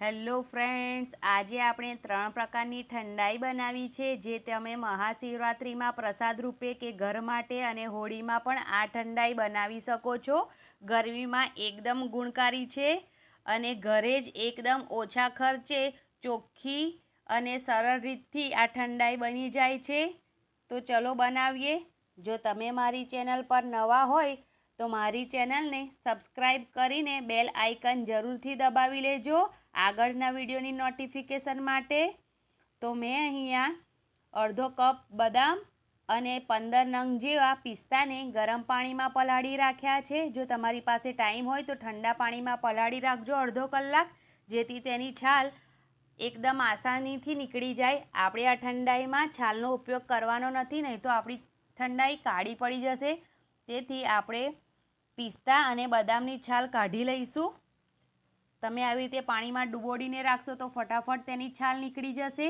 Hello friends, આજે આપણે ત્રણ પ્રકારની ઠંડાઈ બનાવી છે, જે તમે મહાશિવરાત્રિમાં પ્રસાદ રૂપે કે ઘર માટે અને હોળીમાં પણ આ ઠંડાઈ બનાવી શકો છો. ગરમીમાં એકદમ ગુણકારી છે અને ઘરે જ એકદમ ઓછા ખર્ચે ચોખ્ખી અને સરળ રીતથી આ ઠંડાઈ બની જાય છે. તો ચલો બનાવીએ. જો તમે મારી ચેનલ પર નવા હોય, તો મારી ચેનલને સબસ્ક્રાઈબ કરીને બેલ આઇકન જરૂરથી દબાવી લેજો. આગળના વિડીયોની નોટિફિકેશન માટે તો મેં અહીંયા અડધો કપ બદામ અને પંદર નંગ જેવા પિસ્તાને ગરમ પાણીમાં પલાળી રાખ્યા છે. જો તમારી પાસે ટાઈમ હોય તો ઠંડા પાણીમાં પલાળી રાખજો અડધો કલાક, જેથી તેની છાલ એકદમ આસાનીથી નીકળી જાય. આપણે આ ઠંડાઈમાં છાલનો ઉપયોગ કરવાનો નથી, નહીં તો આપણી ઠંડાઈ કાળી પડી જશે. તેથી આપણે પિસ્તા અને બદામની છાલ કાઢી લઈશું. તમે આવી રીતે પાણીમાં ડુબોડીને રાખશો તો ફટાફટ તેની છાલ નીકળી જશે.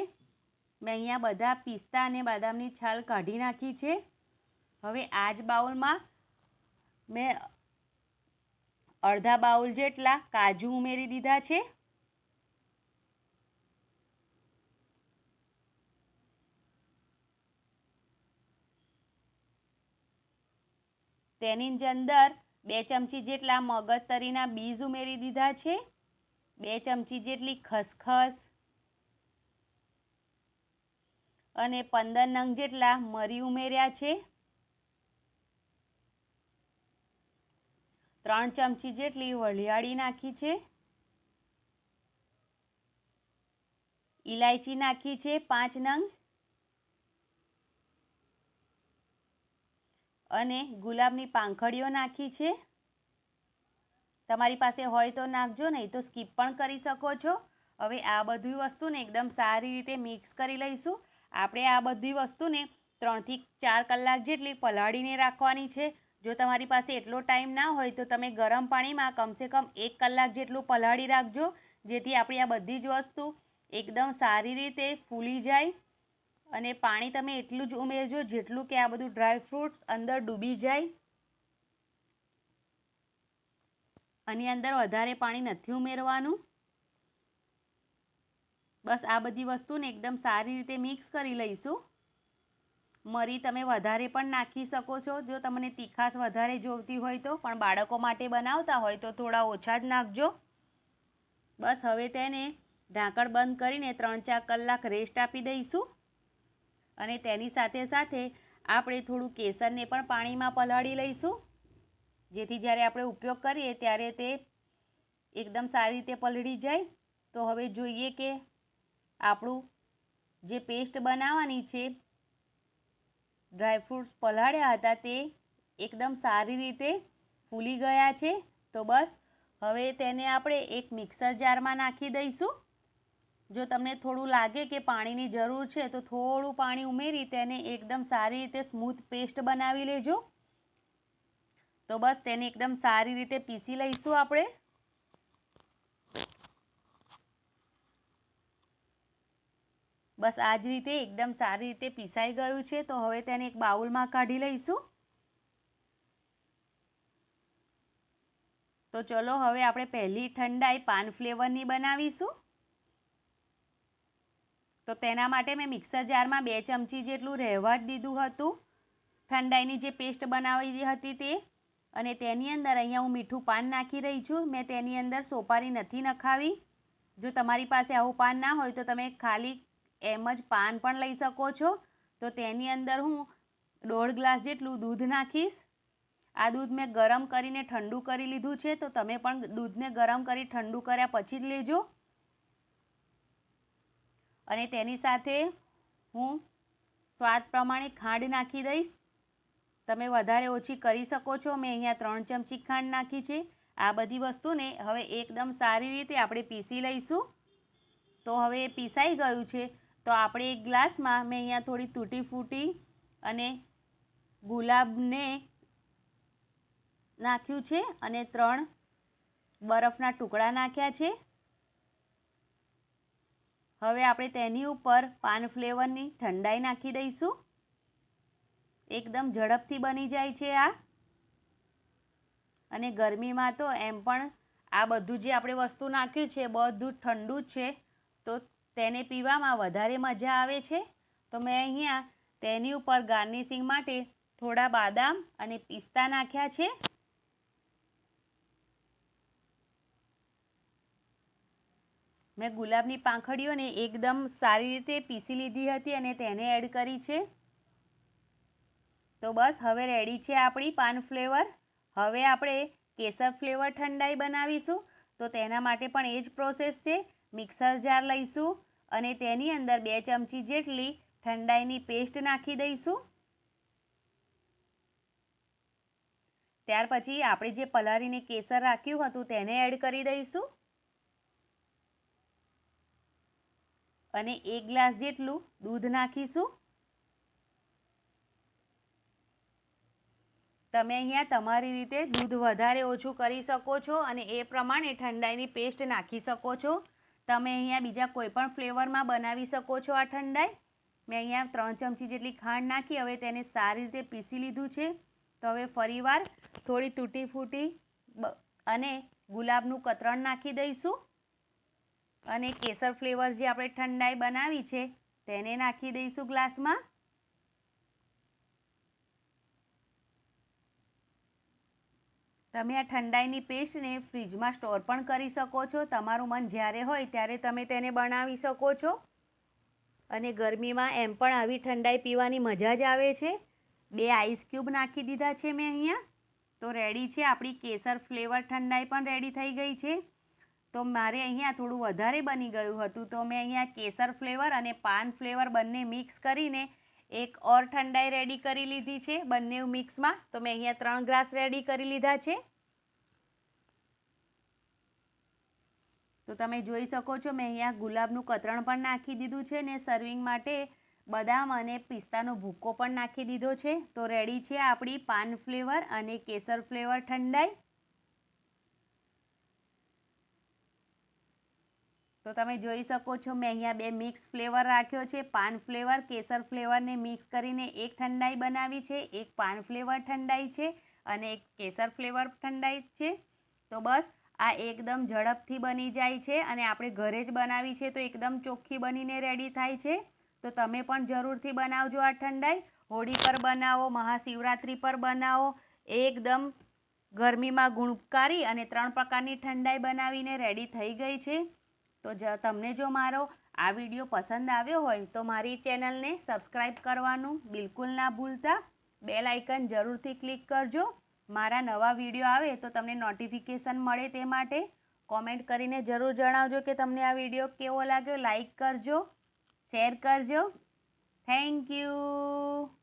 મેં અહીંયા બધા પિસ્તા અને બદામની છાલ કાઢી નાખી છે. હવે આ જ બાઉલમાં મેં અડધા બાઉલ જેટલા કાજુ ઉમેરી દીધા છે. તેની જ અંદર બે ચમચી જેટલા મગજતરીના બીજ ઉમેરી દીધા છે. બે ચમચી જેટલી ખસખસ અને પંદર નંગ જેટલા મરી ઉમેર્યા છે. ત્રણ ચમચી જેટલી વલિયાળી નાખી છે. ઇલાયચી નાખી છે પાંચ નંગ. અને ગુલાબની પાંખડીઓ નાખી છે. તમારી પાસે હોય તો નાખજો, નહીં તો સ્કીપ પણ કરી શકો છો. હવે આ બધી વસ્તુને એકદમ સારી રીતે મિક્સ કરી લઈશું. આપણે આ બધી વસ્તુને ત્રણથી ચાર કલાક જેટલી પલાળીને રાખવાની છે. જો તમારી પાસે એટલો ટાઈમ ના હોય તો તમે ગરમ પાણીમાં કમસે કમ એક કલાક જેટલું પલાળી રાખજો, જેથી આપણી આ બધી જ વસ્તુ એકદમ સારી રીતે ફૂલી જાય અને પાણી તમે એટલું જ ઉમેરજો જેટલું કે આ બધું ડ્રાય ફ્રૂટ્સ અંદર ડૂબી જાય. આની અંદર વધારે પાણી નથી ઉમેરવાનું. બસ આ બધી વસ્તુને એકદમ સારી રીતે મિક્સ કરી લઈશું. મરી તમે વધારે પણ નાખી શકો છો. જો તમને તીખાશ વધારે જોઈતી હોય તો, પણ બાળકો માટે બનાવતા હોય તો થોડા ઓછા જ નાખજો. બસ હવે તેને ઢાંકણ બંધ કરીને ત્રણ ચાર કલાક રેસ્ટ આપી દઈશું. અને તેની સાથે સાથે આપણે થોડું કેસરને પણ પાણીમાં પલાળી લઈશું. જેથી જ્યારે આપણે ઉપયોગ કરીએ ત્યારે તે એકદમ સારી રીતે પલળી જાય. તો હવે જોઈએ કે આપણું જે પેસ્ટ બનાવવાની છે ડ્રાયફ્રૂટ્સ પલાળ્યા હતા તે એકદમ સારી રીતે ફૂલી ગયા છે. તો બસ, હવે તેને આપણે એક મિક્સર જારમાં નાખી દઈશું. જો તમને થોડું લાગે કે પાણીની જરૂર છે, તો થોડું પાણી ઉમેરી તેને એકદમ સારી રીતે સ્મૂથ પેસ્ટ બનાવી લેજો. તો બસ તેને એકદમ સારી રીતે પીસી લઈશું આપણે. બસ આ જ રીતે એકદમ સારી રીતે પીસાઈ ગયું છે, તો હવે તેને એક બાઉલમાં કાઢી લઈશું. તો ચલો હવે આપણે પહેલી ઠંડાઈ પાન ફ્લેવરની બનાવીશું. તો તેના માટે મેં મિક્સર જારમાં બે ચમચી જેટલું રહેવા જ દીધું હતું. ઠંડાઈની જે પેસ્ટ બનાવી હતી તે અને તેની અંદર અહીંયા હું મીઠું પાન નાખી રહી છું. મેં તેની અંદર સોપારી નથી નખાવી. જો તમારી પાસે આવું પાન ના હોય તો તમે ખાલી એમ જ પાન પણ લઈ શકો છો. તો તેની અંદર હું દોઢ ગ્લાસ જેટલું દૂધ નાખીશ. આ દૂધ મેં ગરમ કરીને ઠંડુ કરી લીધું છે. તો તમે પણ દૂધને ગરમ કરી ઠંડુ કર્યા પછી જ લેજો. અને તેની સાથે હું સ્વાદ પ્રમાણે ખાંડ નાખી દઈશ. તમે વધારે ઓછી કરી શકો છો. મેં અહીંયા ત્રણ ચમચી ખાંડ નાખી છે. આ બધી વસ્તુને હવે એકદમ સારી રીતે આપણે પીસી લઈશું. તો હવે એ પીસાઈ ગયું છે. તો આપણે એક ગ્લાસમાં મેં અહીંયા થોડી તૂટી ફૂટી અને ગુલાબને નાખ્યું છે અને ત્રણ બરફના ટુકડા નાખ્યા છે. હવે આપણે તેની ઉપર પાન ફ્લેવરની ઠંડાઈ નાખી દઈશું. એકદમ ઝડપથી બની જાય છે આ. અને ગરમીમાં તો એમ પણ આ બધું જે આપણે વસ્તુ નાખ્યું છે, બધું ઠંડુ જ છે, તો તેને પીવામાં વધારે મજા આવે છે. તો મેં અહીંયા તેની ઉપર ગાર્નિશિંગ માટે થોડા બાદામ અને પિસ્તા નાખ્યા છે. મેં ગુલાબની પાંખડીઓને એકદમ સારી રીતે પીસી લીધી હતી અને તેને એડ કરી છે. તો બસ હવે રેડી છે આપણી પાન ફ્લેવર હવે આપણે કેસર ફ્લેવર ઠંડાઈ બનાવીશું. તો તેના માટે પણ એ જ પ્રોસેસ છે. મિક્સર જાર લઈશું અને તેની અંદર બે ચમચી જેટલી ઠંડાઈની પેસ્ટ નાખી દઈશું. ત્યાર પછી આપણે જે પલાળીને કેસર રાખ્યું હતું તેને એડ કરી દઈશું. અને એક ગ્લાસ જેટલું દૂધ નાખીશું. તમે અહીંયા તમારી રીતે દૂધ વધારે ઓછું કરી શકો છો અને એ પ્રમાણે ઠંડાઈની પેસ્ટ નાખી શકો છો. તમે અહીંયા બીજા કોઈપણ ફ્લેવરમાં બનાવી શકો છો આ ઠંડાઈ. મેં અહીંયા ત્રણ ચમચી જેટલી ખાંડ નાખી, હવે તેને સારી રીતે પીસી લીધું છે. તો હવે ફરીવાર થોડી તૂટી ફૂટી અને ગુલાબનું કતરણ નાખી દઈશું. અને કેસર ફ્લેવર જે આપણે ઠંડાઈ બનાવી છે, તેને નાખી દઈશું ગ્લાસમાં. તમે આ ઠંડાઈની પેસ્ટને ફ્રીજમાં સ્ટોર પણ કરી શકો છો. તમારું મન જ્યારે હોય ત્યારે તમે તેને બનાવી શકો છો. અને ગરમીમાં એમ પણ આવી ઠંડાઈ પીવાની મજા જ આવે છે. બે આઈસ ક્યુબ નાખી દીધા છે મેં અહીંયા. તો રેડી છે. આપણી કેસર ફ્લેવર ઠંડાઈ પણ રેડી થઈ ગઈ છે. તો મારે અહીંયા થોડું વધારે બની ગયું હતું. તો મેં અહીંયા કેસર ફ્લેવર અને પાન ફ્લેવર બંને મિક્સ કરીને એક ઓર ઠંડાઈ રેડી કરી લીધી છે બંને મિક્સમાં તો મેં અહીંયા ત્રણ ગ્લાસ રેડી કરી લીધા છે. તો તમે જોઈ શકો છો, મેં અહીંયા ગુલાબનું કતરણ પણ નાખી દીધું છે ને સર્વિંગ માટે બદામ અને પિસ્તાનો ભૂક્કો પણ નાખી દીધો છે. તો રેડી છે આપણી પાન ફ્લેવર અને કેસર ફ્લેવર ઠંડાઈ. તો તમે જોઈ શકો છો, મેં અહીંયા બે મિક્સ ફ્લેવર રાખ્યો છે. પાન ફ્લેવર કેસર ફ્લેવરને મિક્સ કરીને એક ઠંડાઈ બનાવી છે. એક પાન ફ્લેવર ઠંડાઈ છે અને એક કેસર ફ્લેવર ઠંડાઈ છે. તો બસ, આ એકદમ ઝડપથી બની જાય છે અને આપણે ઘરે જ બનાવી છે તો એકદમ ચોખ્ખી બનીને રેડી થાય છે. તો તમે પણ જરૂરથી બનાવજો આ ઠંડાઈ. હોળી પર બનાવો, મહાશિવરાત્રિ પર બનાવો. એકદમ ગરમીમાં ગુણકારી અને ત્રણ પ્રકારની ઠંડાઈ બનાવીને રેડી થઈ ગઈ છે. તો જ તમને જો મારો આ વીડિયો પસંદ આવ્યો હોય તો મારી ચેનલને સબસ્ક્રાઈબ કરવાનું બિલકુલ ના ભૂલતા. બેલ આઇકન જરૂરથી ક્લિક કરજો. મારા નવા વીડિયો આવે તો તમને નોટિફિકેશન મળે તે માટે કોમેન્ટ કરીને જરૂર જણાવજો કે તમને આ વીડિયો કેવો લાગ્યો. લાઈક કરજો, શેર કરજો. Thank you.